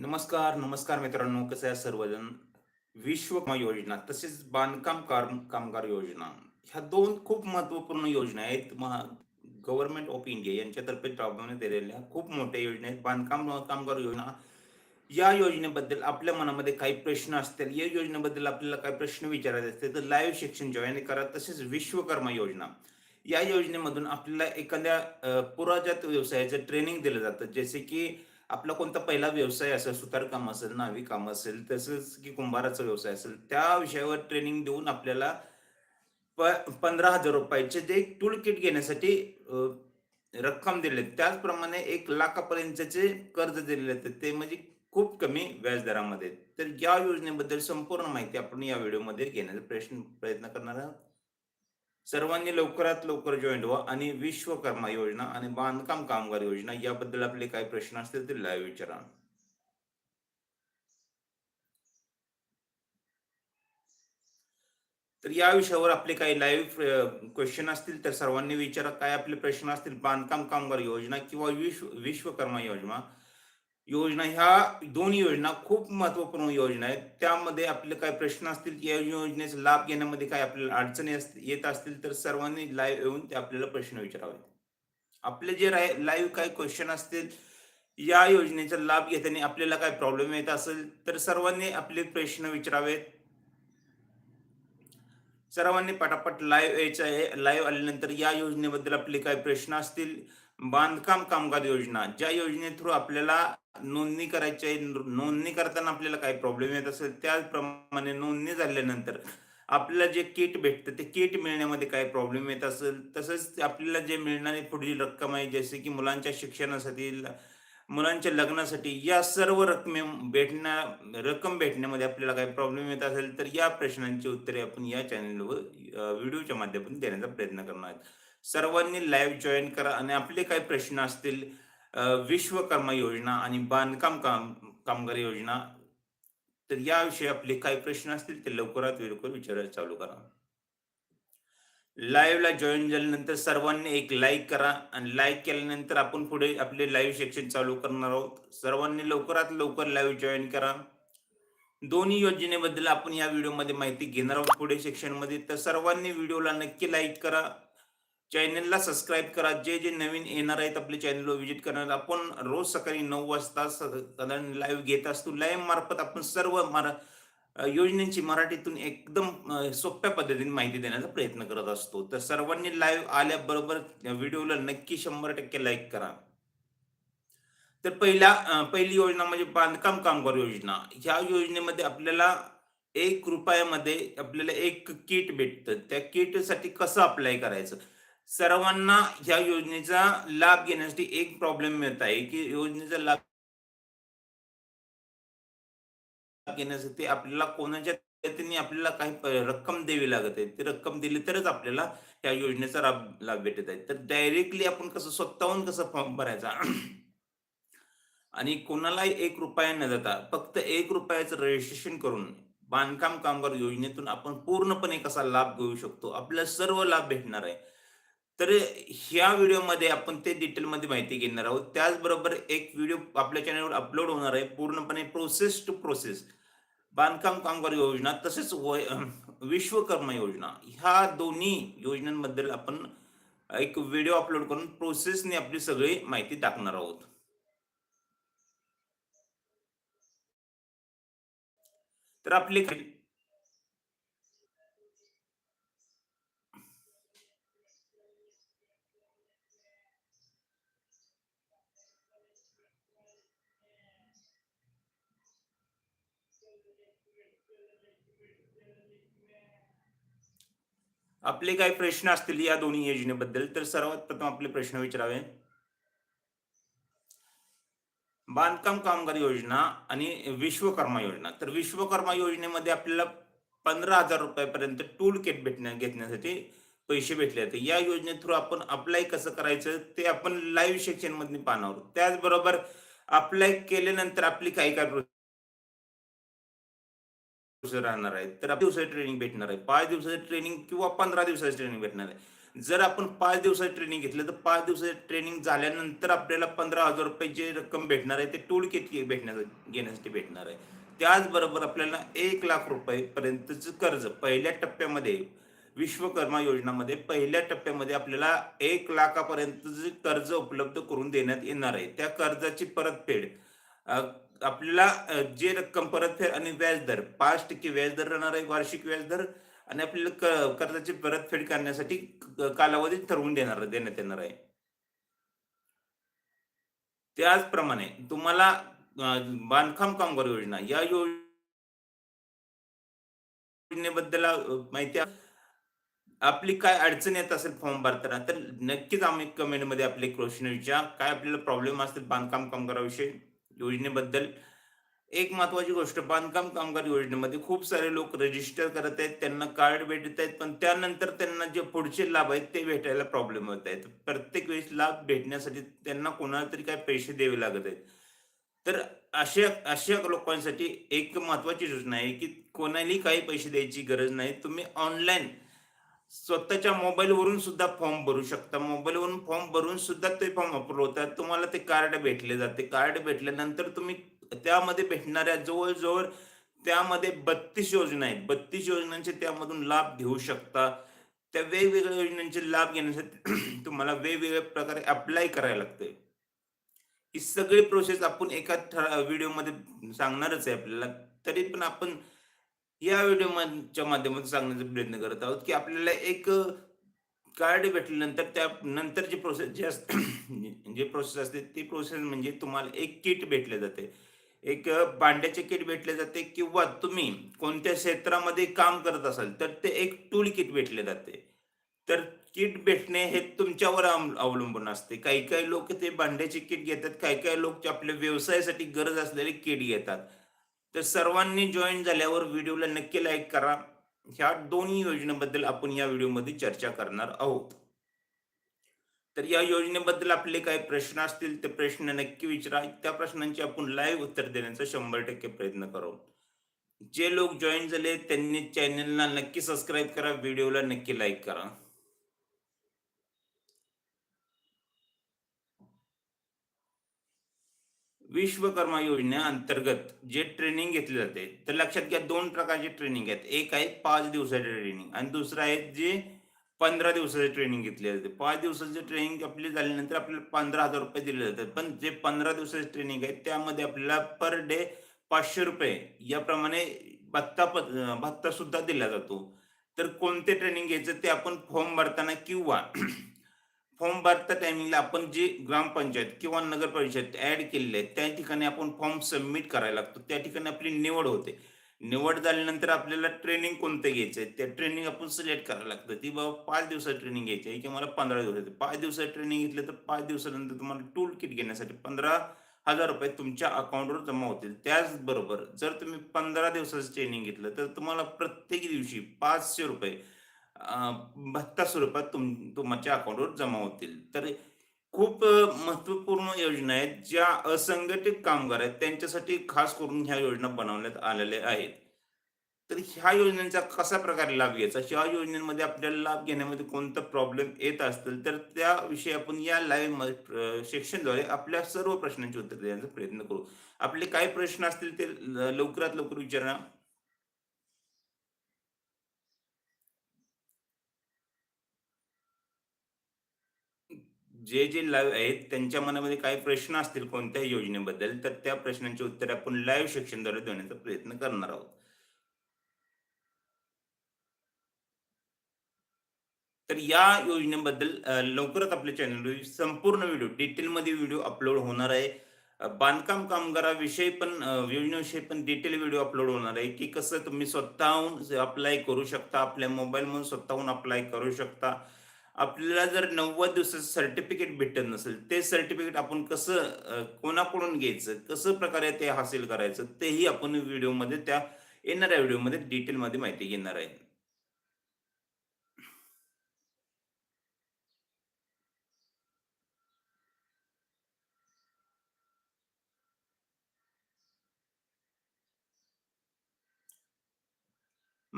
नमस्कार, नमस्कार मित्रांनो. कसं आहे सर्वजण? विश्वकर्मा योजना तसेच बांधकाम कामगार योजना ह्या दोन खूप महत्त्वपूर्ण योजना आहेत. महा गव्हर्नमेंट ऑफ इंडिया यांच्यातर्फे राबवण्यात आलेल्या खूप मोठ्या योजना आहेत. बांधकाम कामगार योजना या योजनेबद्दल आपल्या मनामध्ये काही प्रश्न असतील, या योजनेबद्दल आपल्याला काही प्रश्न विचारायचे असतील, तर लाईव्ह शिक्षण जॉईन करा. तसेच विश्वकर्मा योजना या योजनेमधून आपल्याला एखाद्या पुराजात व्यवसायाचं ट्रेनिंग दिलं जातं. जसे की आपला कोणता पहिला व्यवसाय असेल, सुतारकाम असेल, नाविकाम काम असेल, तसंच की कुंभाराचा व्यवसाय असेल, त्या विषयावर ट्रेनिंग देऊन आपल्याला प ₹15,000 चे जे टूल किट घेण्यासाठी रक्कम दिले त्याचप्रमाणे एक लाखापर्यंतचे कर्ज दिलेले आहेत. ते म्हणजे खूप कमी व्याजदरामध्ये. तर या योजनेबद्दल संपूर्ण माहिती आपण या व्हिडिओमध्ये घेण्याचा प्रश्न प्रयत्न करणार आहोत. सर्वांनी लवकरात लवकर जॉईंट व्हा आणि विश्वकर्मा योजना आणि बांधकाम कामगार योजना याबद्दल आपले काही प्रश्न असतील ते लाईव्ह विचारा. तर या विषयावर आपले काही लाईव्ह क्वेश्चन असतील तर सर्वांनी विचारा. काय आपले प्रश्न असतील बांधकाम कामगार योजना किंवा विश्व विश्वकर्मा योजना योजना ह्या दोन योजना खूप महत्त्वपूर्ण योजना आहेत. त्यामध्ये आपले काय प्रश्न असतील, या योजनेचा लाभ घेण्यामध्ये काय आपल्याला अडचणी येत असतील, तर सर्वांनी लाईव्ह येऊन ते आपल्याला प्रश्न विचारावे. आपले जे राय लाईव्ह काही क्वेश्चन असतील, या योजनेचा लाभ घेताना आपल्याला काय प्रॉब्लेम येत असेल, तर सर्वांनी आपले प्रश्न विचारावेत. सर्वांनी पटापट लाईव्ह यायचं आहे. लाईव्ह आल्यानंतर या योजनेबद्दल आपले काय प्रश्न असतील, बांधकाम कामगार योजना, ज्या योजने थ्रू आपल्याला नोंदणी करायची आहे. नोंदणी करताना आपल्याला काही प्रॉब्लेम येत असेल, त्याचप्रमाणे नोंदणी झाल्यानंतर आपल्याला जे किट भेटतं, ते किट मिळण्यामध्ये काही प्रॉब्लेम येत असेल, तसंच आपल्याला जे मिळणारी पुढील रक्कम आहे, जसे की मुलांच्या शिक्षणासाठी, मुलांच्या लग्नासाठी, या सर्व रकमे भेटण्या रक्कम भेटण्यामध्ये आपल्याला काही प्रॉब्लेम येत असेल, तर या प्रश्नांची उत्तरे आपण या चॅनलवर व्हिडिओच्या माध्यमातून देण्याचा प्रयत्न करणार आहोत. सर्वांनी लाईव्ह जॉईन करा आणि आपले काही प्रश्न असतील विश्वकर्मा योजना आणि बांधकाम काम कामगार योजना, तर याविषयी आपले काही प्रश्न असतील, ते लवकरात लवकर विचारायला चालू करा. लाईव्हला जॉईन झाल्यानंतर सर्वांनी एक लाईक करा आणि लाईक केल्यानंतर आपण पुढे आपले लाईव्ह सेक्शन चालू करणार आहोत. सर्वांनी लवकरात लवकर लाईव्ह जॉईन करा. दोन्ही योजनेबद्दल आपण या व्हिडिओमध्ये माहिती घेणार आहोत पुढे सेक्शनमध्ये. तर सर्वांनी व्हिडिओला नक्की लाईक करा. चॅनलला सबस्क्राईब करा. जे जे नवीन येणार आहेत आपल्या चॅनलवर व्हिजिट करणार, आपण रोज सकाळी नऊ वाजता साधारण लाईव्ह घेत असतो. लाईव्ह मार्फत आपण सर्व मरा योजनेची मराठीतून एकदम सोप्या पद्धतीने माहिती देण्याचा प्रयत्न करत असतो. तर सर्वांनी लाईव्ह आल्याबरोबर व्हिडिओला नक्की 100% लाईक करा. तर पहिला पहिली योजना म्हणजे बांधकाम कामगार योजना. ह्या योजनेमध्ये आपल्याला एक रुपयामध्ये आपल्याला एक किट भेटतं. त्या किटसाठी कसं अप्लाय करायचं? सर्वांना ह्या योजनेचा लाभ घेण्यासाठी एक प्रॉब्लेम मिळत आहे, की योजनेचा लाभ घेण्यासाठी आपल्याला कोणाच्या त्यांनी आपल्याला काही रक्कम द्यावी लागत आहे. ती रक्कम दिली तरच आपल्याला या योजनेचा लाभ लाभ भेटत आहे. तर डायरेक्टली आपण कसं स्वतःहून कसं फॉर्म भरायचा? आणि कोणालाही एक रुपया न देता फक्त एक रुपयाचं रजिस्ट्रेशन करून बांधकाम कामगार योजनेतून आपण पूर्णपणे कसा लाभ घेऊ शकतो? आपल्याला सर्व लाभ भेटणार आहे. तर ह्या व्हिडिओमध्ये आपण ते डिटेलमध्ये माहिती घेणार आहोत. त्याचबरोबर एक व्हिडिओ आपल्या चॅनलवर अपलोड होणार आहे. पूर्णपणे प्रोसेस टू प्रोसेस बांधकाम कामगार योजना तसेच विश्वकर्मा योजना ह्या दोन्ही योजनांबद्दल आपण एक व्हिडिओ अपलोड करून प्रोसेसने आपली सगळी माहिती टाकणार आहोत. तर आपली आपले काही प्रश्न असतील या दोन्ही योजनेबद्दल, तर सर्वात प्रथम आपले प्रश्न विचारावे. बांधकाम कामगार योजना आणि विश्वकर्मा योजना. तर विश्वकर्मा योजनेमध्ये आपल्याला पंधरा हजार रुपयापर्यंत टूल किट भेटण्या घेतण्यासाठी पैसे भेटले जाते. या योजने थ्रू आपण अप्लाय कसं करायचं ते आपण लाईव्ह मधून पाहणार आहोत. त्याचबरोबर अप्लाय केल्यानंतर आपली काही काय राहणार आहे. तर दिवसाची ट्रेनिंग भेटणार आहे. पाच दिवसाची ट्रेनिंग किंवा 15 दिवसाची ट्रेनिंग भेटणार आहे. जर आपण पाच दिवसाची ट्रेनिंग घेतलं तर पाच दिवसाची ट्रेनिंग झाल्यानंतर आपल्याला पंधरा हजार रुपये जे रक्कम भेटणार आहे ते टूल किट भेटण्यासाठी घेण्यासाठी भेटणार आहे त्याचबरोबर आपल्याला एक लाख रुपये पर्यंतचं कर्ज पहिल्या टप्प्यामध्ये विश्वकर्मा योजनामध्ये पहिल्या टप्प्यामध्ये आपल्याला एक लाखापर्यंतचे कर्ज उपलब्ध करून देण्यात येणार आहे त्या कर्जाची परतफेड आपल्याला जे रक्कम परतफेड आणि व्याजदर पाच टक्के व्याजदर राहणार आहे वार्षिक व्याजदर आणि आपल्याला कर्जाची परतफेड करण्यासाठी कालावधी ठरवून देणार देण्यात येणार आहे. त्याचप्रमाणे तुम्हाला बांधकाम कामगार योजना या योजनेबद्दल माहिती आपली काय अडचण येत असेल फॉर्म भरताना तर नक्कीच आम्ही कमेंटमध्ये आपले क्वेश्चन विचार. काय आपल्याला प्रॉब्लेम असतील बांधकाम कामगाराविषयी? योजनेबद्दल एक महत्वाची गोष्ट बांधकाम कामगार योजनेमध्ये खूप सारे लोक रजिस्टर करत आहेत त्यांना कार्ड भेटत आहेत पण त्यानंतर त्यांना जे पुढचे लाभ आहेत ते भेटायला प्रॉब्लेम होत आहेत. प्रत्येक वेळेस लाभ भेटण्यासाठी त्यांना कोणाला तरी काय पैसे द्यावे लागत आहेत. तर अशा अशा लोकांसाठी एक महत्वाची योजना आहे की कोणालाही काही पैसे द्यायची गरज नाही. तुम्ही ऑनलाईन स्वतःच्या मोबाईलवरून सुद्धा फॉर्म भरू शकता. मोबाईलवरून फॉर्म भरून सुद्धा ते फॉर्म अप्रूव्ह होतात. तुम्हाला ते कार्ड भेटले जाते. कार्ड भेटल्यानंतर तुम्ही त्यामध्ये भेटणाऱ्या जवळजवळ त्यामध्ये बत्तीस योजना आहेत. बत्तीस योजनांचे त्यामधून लाभ घेऊ शकता. त्या वेगवेगळ्या योजनांचे लाभ घेण्यासाठी तुम्हाला वेगवेगळ्या प्रकारे अप्लाय करायला लागते. ही सगळी प्रोसेस आपण एका व्हिडिओमध्ये सांगणारच आहे आपल्याला. तरी पण आपण या व्हिडिओच्या माध्यमातून सांगण्याचा प्रयत्न करत आहोत की आपल्याला एक कार्ड भेटल्यानंतर त्या नंतरची प्रोसेस जी असते जे प्रोसेस असते ती प्रोसेस म्हणजे तुम्हाला एक किट भेटले जाते. एक भांड्याचे किट भेटले जाते किंवा तुम्ही कोणत्या क्षेत्रामध्ये काम करत असाल तर ते एक टूल किट भेटले जाते. तर किट भेटणे हे तुमच्यावर अवलंबून असते. काही काही लोक ते भांड्याचे किट घेतात काही काही लोक आपल्या व्यवसायासाठी गरज असलेले किट घेतात. तर सर्वांनी जॉईन झाल्यावर व्हिडिओला नक्की लाईक करा. ह्या दोन्ही योजनेबद्दल आपण या व्हिडिओमध्ये चर्चा करणार आहोत. तर या योजनेबद्दल आपले काही प्रश्न असतील ते प्रश्न नक्की विचारा. त्या प्रश्नांची आपण लाईव्ह उत्तर देण्याचा शंभर टक्के प्रयत्न करू. जे लोक जॉईन झाले त्यांनी चॅनलला नक्की सबस्क्राईब करा व्हिडिओला नक्की लाईक करा. विश्वकर्मा योजने अंतर्गत जे ट्रेनिंग घेतले जाते तर लक्षात घ्या दोन प्रकारचे ट्रेनिंग आहेत. एक आहे पाच दिवसाचे ट्रेनिंग आणि दुसरं आहे जे पंधरा दिवसाचे ट्रेनिंग घेतले जाते. पाच दिवसाचे ट्रेनिंग आपली झाल्यानंतर आपल्याला पंधरा हजार रुपये दिले जातात. पण जे पंधरा दिवसाचे ट्रेनिंग आहे त्यामध्ये आपल्याला पर डे पाचशे रुपये याप्रमाणे भत्ता भत्ता सुद्धा दिला जातो. तर कोणते ट्रेनिंग घ्यायचं ते आपण फॉर्म भरताना किंवा फॉर्म भरता टायमिंगला आपण जे ग्रामपंचायत किंवा नगर परिषद ऍड केलेले आहेत त्या ठिकाणी आपण फॉर्म सबमिट करायला लागतो. त्या ठिकाणी आपली निवड होते. निवड झाल्यानंतर आपल्याला ट्रेनिंग कोणतं घ्यायचं आहे त्या ट्रेनिंग आपण सिलेक्ट करायला लागतं. ती बाबा पाच दिवसात ट्रेनिंग घ्यायची आहे किंवा मला पंधरा दिवसात पाच दिवसात ट्रेनिंग घेतलं तर पाच दिवसानंतर तुम्हाला टूल किट घेण्यासाठी पंधरा हजार रुपये तुमच्या अकाउंटवर जमा होतील. त्याचबरोबर जर तुम्ही पंधरा दिवसाचं ट्रेनिंग घेतलं तर तुम्हाला प्रत्येक दिवशी पाचशे रुपये भत्ता स्वरूपात तुम तुमच्या अकाउंटवर जमा होतील. तर खूप महत्त्वपूर्ण योजना आहेत ज्या असंघटित कामगार आहेत त्यांच्यासाठी खास करून ह्या योजना बनवण्यात आलेल्या आहेत. तर ह्या योजनेचा कसा प्रकारे लाभ घ्यायचा? ह्या योजनेमध्ये आपल्याला लाभ घेण्यामध्ये कोणता प्रॉब्लेम येत असतील? तर त्याविषयी आपण या लाईव्ह सेक्शनद्वारे आपल्या सर्व प्रश्नांची उत्तर देण्याचा प्रयत्न करू. आपले काय प्रश्न असतील ते लवकरात लवकर विचारा. जे जे लाईव्ह आहेत त्यांच्या मनामध्ये काही प्रश्न असतील कोणत्याही योजनेबद्दल तर त्या प्रश्नांची उत्तर आपण लाईव्ह शिक्षणद्वारे देण्याचा प्रयत्न करणार आहोत. तर या योजनेबद्दल लवकरच आपल्या चॅनलवर संपूर्ण व्हिडिओ डिटेलमध्ये व्हिडिओ अपलोड होणार आहे. बांधकाम कामगाराविषयी पण योजनेविषयी पण डिटेल व्हिडिओ अपलोड होणार आहे की कसं तुम्ही स्वतःहून अप्लाय करू शकता आपल्या मोबाईलमधून स्वतःहून अप्लाय करू शकता. आपल्याला जर नव्वद दिवसाचं सर्टिफिकेट भेटत नसेल ते सर्टिफिकेट आपण कसं कोणाकडून घ्यायचं? कसं प्रकारे ते हासिल करायचं? तेही आपण व्हिडिओमध्ये त्या येणाऱ्या व्हिडिओमध्ये डिटेलमध्ये माहिती घेणार आहे.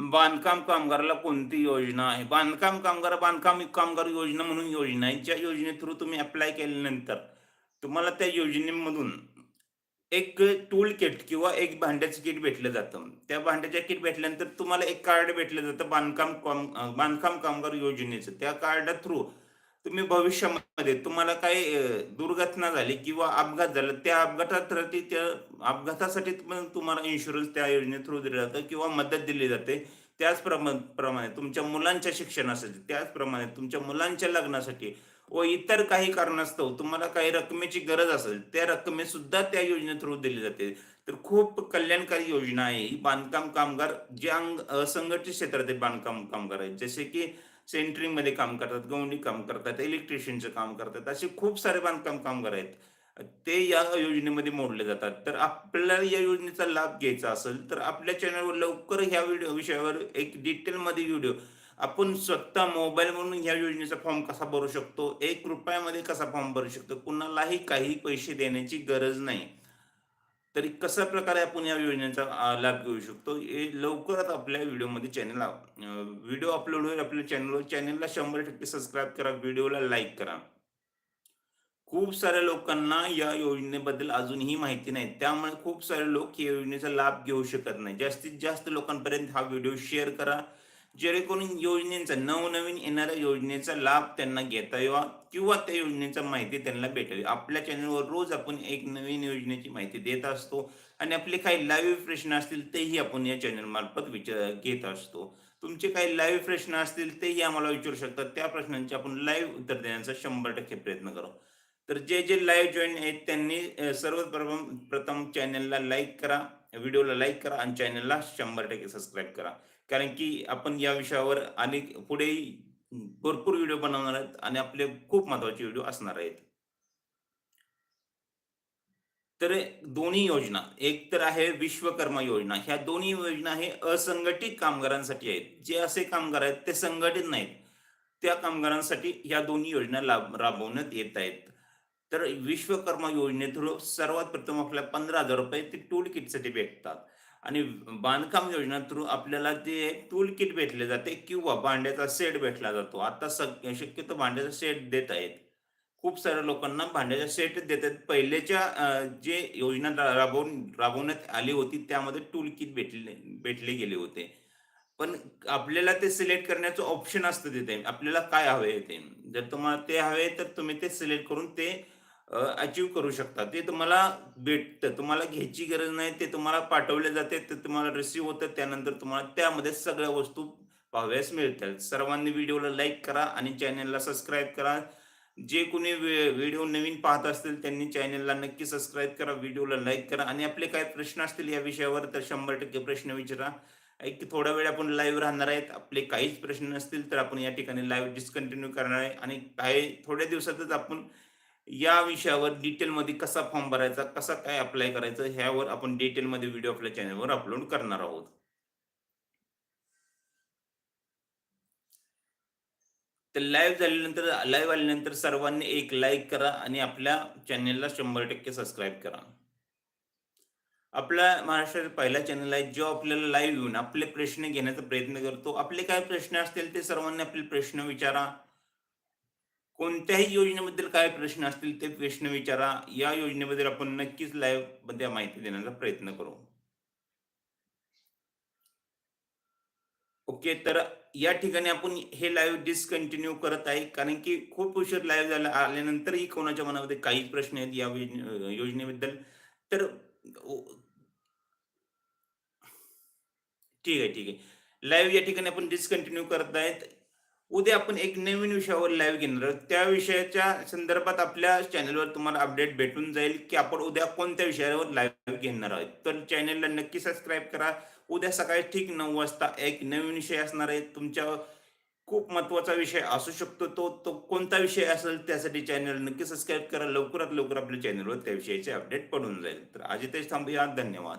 बांधकाम कामगाराला कोणती योजना आहे? बांधकाम कामगार बांधकाम कामगार योजना म्हणून योजना आहे. ज्या योजने थ्रू तुम्ही अप्लाय केल्यानंतर तुम्हाला त्या योजनेमधून एक टूल किट किंवा एक भांड्याचं किट भेटलं जातं. त्या भांड्याच्या किट भेटल्यानंतर तुम्हाला एक कार्ड भेटलं जातं बांधकाम काम बांधकाम कामगार योजनेचं. त्या कार्डा थ्रू तुम्ही भविष्यामध्ये तुम्हाला काही दुर्घटना झाली किंवा अपघात झाला त्या अपघातात त्या अपघातासाठी पण तुम्हाला इन्शुरन्स त्या योजने थ्रू दिलं जातं किंवा मदत दिली जाते. त्याचप्रमाणे प्रमाणे तुमच्या मुलांच्या शिक्षणासाठी त्याचप्रमाणे तुमच्या मुलांच्या लग्नासाठी व इतर काही कारणास्तव तुम्हाला काही रकमेची गरज असेल त्या रकमे सुद्धा त्या योजने थ्रू दिली जाते. तर खूप कल्याणकारी योजना आहे. ही बांधकाम कामगार जे अंग असंघटित क्षेत्रातील बांधकाम कामगार आहेत. जसे की सेंटरिंगमध्ये काम करतात गवंडी काम करतात इलेक्ट्रिशियनचं काम करतात असे खूप सारे बांधकाम कामगार आहेत. ते या योजनेमध्ये मोडले जातात. तर आपल्याला या योजनेचा लाभ घ्यायचा असेल तर आपल्या चॅनलवर लवकर ह्या व्हिडिओ विषयावर एक डिटेलमध्ये व्हिडिओ. आपण स्वतः मोबाईलवरून ह्या योजनेचा फॉर्म कसा भरू शकतो? एक रुपयामध्ये कसा फॉर्म भरू शकतो? कुणालाही काही पैसे देण्याची गरज नाही. तरी कशा प्रकारे आपण या योजनेचा अं, लाभ घेऊ शकतो? हे लवकरच आपल्या व्हिडिओमध्ये चॅनल व्हिडिओ अपलोड होईल आपल्या चॅनलवर चॅनलला शंभर टक्के सबस्क्राईब करा. व्हिडिओला लाईक करा. खूप साऱ्या लोकांना या योजनेबद्दल अजूनही माहिती नाही. त्यामुळे खूप सारे लोक या योजनेचा लाभ घेऊ शकत नाही. जास्तीत जास्त लोकांपर्यंत हा व्हिडिओ शेअर करा. जेणेकरून योजनेचा नवनवीन येणाऱ्या योजनेचा लाभ त्यांना घेता यावा किंवा त्या योजनेचा माहिती त्यांना भेटावी. आपल्या चॅनलवर रोज आपण एक नवीन योजनेची माहिती देत असतो आणि आपले काही लाईव्ह प्रश्न असतील तेही आपण या चॅनलमार्फत विचार घेत असतो. तुमचे काही लाईव्ह प्रश्न असतील तेही आम्हाला विचारू शकतात. त्या प्रश्नांचे आपण लाईव्ह उत्तर देण्याचा शंभर टक्के प्रयत्न करू. तर जे जे लाईव्ह जॉईन आहेत त्यांनी सर्वप्रथम प्रथम चॅनलला लाईक करा व्हिडिओला लाईक करा आणि चॅनलला शंभर टक्के सबस्क्राईब करा. कारण की आपण या विषयावर अनेक पुढेही भरपूर व्हिडिओ बनवणार आहेत आणि आपले खूप महत्त्वाचे व्हिडिओ असणार आहेत. तर दोन्ही योजना एक तर आहे विश्वकर्मा योजना. ह्या दोन्ही योजना हे असंघटित कामगारांसाठी आहेत. जे असे कामगार आहेत ते संघटित नाहीत. त्या कामगारांसाठी ह्या दोन्ही योजना राबवण्यात येत आहेत. तर विश्वकर्मा योजने थ्रू सर्वात प्रथम आपल्याला पंधरा हजार रुपये ते टूल किटसाठी भेटतात. आणि बांधकाम योजना थ्रू आपल्याला ते टूल किट भेटले जाते किंवा भांड्याचा सेट भेटला जातो. आता सग शक्यतो भांड्याचा सेट देत आहेत खूप साऱ्या लोकांना भांड्याचा सेट देत पहिलेच्या पहिल्याच्या जे योजना राबवून राबवण्यात आली होती त्यामध्ये टूल किट भेटले भेटले गेले होते. पण आपल्याला ते सिलेक्ट करण्याचं ऑप्शन असतं तिथे. आपल्याला काय हवे ते? जर तुम्हाला ते हवे तर तुम्ही ते सिलेक्ट करून ते अचीव करू शकता ते तुम्हाला भेटतं. तुम्हाला घ्यायची गरज नाही. ते तुम्हाला पाठवले जाते. ते तुम्हाला रिसीव होतं. त्यानंतर तुम्हाला त्यामध्ये सगळ्या वस्तू पाहाव्यास मिळतात सर्वांनी व्हिडिओला लाईक करा आणि चॅनलला सबस्क्राईब करा. जे कोणी व्हिडिओ नवीन पाहत असतील त्यांनी चॅनलला नक्की सबस्क्राईब करा व्हिडिओला लाईक करा. आणि आपले काय प्रश्न असतील या विषयावर तर शंभर टक्के प्रश्न विचारा. एक थोडा वेळ आपण लाईव्ह राहणार आहेत. आपले काहीच प्रश्न नसतील तर आपण या ठिकाणी लाईव्ह डिस्कंटिन्यू करणार आहे. आणि काही थोड्या दिवसातच आपण या विषयावर डिटेलमध्ये कसा फॉर्म भरायचा कसा काय अप्लाय करायचं ह्यावर आपण डिटेलमध्ये व्हिडिओ आपल्या चॅनलवर अपलोड करणार आहोत. तर लाईव्ह झाल्यानंतर लाईव्ह आल्यानंतर सर्वांनी एक लाईक करा आणि आपल्या चॅनेलला शंभर टक्के सबस्क्राईब करा. आपला महाराष्ट्राचा पहिला चॅनल आहे जो आपल्याला लाईव्ह येऊन आपले प्रश्न घेण्याचा प्रयत्न करतो. आपले काय प्रश्न असतील ते सर्वांनी आपले प्रश्न विचारा. कोणत्याही योजनेबद्दल काय प्रश्न असतील ते प्रश्न विचारा. या योजनेबद्दल आपण नक्कीच लाईव्हमध्ये माहिती देण्याचा प्रयत्न करू. ओके तर या ठिकाणी आपण हे लाईव्ह डिस्कंटिन्यू करत आहे. कारण की खूप उशीर लाईव्ह झाला आल्यानंतरही कोणाच्या मनामध्ये काही प्रश्न आहेत या योजनेबद्दल? तर ठीक आहे ठीक आहे. लाईव्ह या ठिकाणी आपण डिस्कंटिन्यू करत आहेत. उद्या आपण एक नवीन विषयावर लाईव्ह घेणार आहोत. त्या विषयाच्या संदर्भात आपल्या चॅनलवर तुम्हाला अपडेट भेटून जाईल की आपण उद्या कोणत्या विषयावर लाईव्ह घेणार आहोत. तर चॅनलला नक्की सबस्क्राईब करा. उद्या सकाळी ठीक नऊ वाजता एक नवीन विषय असणार आहे. तुमच्या खूप महत्त्वाचा विषय असू शकतो तो तो कोणता विषय असेल त्यासाठी चॅनल नक्की सबस्क्राईब करा. लवकरात लवकर आपल्या चॅनलवर त्या विषयाचे अपडेट पडून जाईल. तर आजितेश थांबूया. धन्यवाद.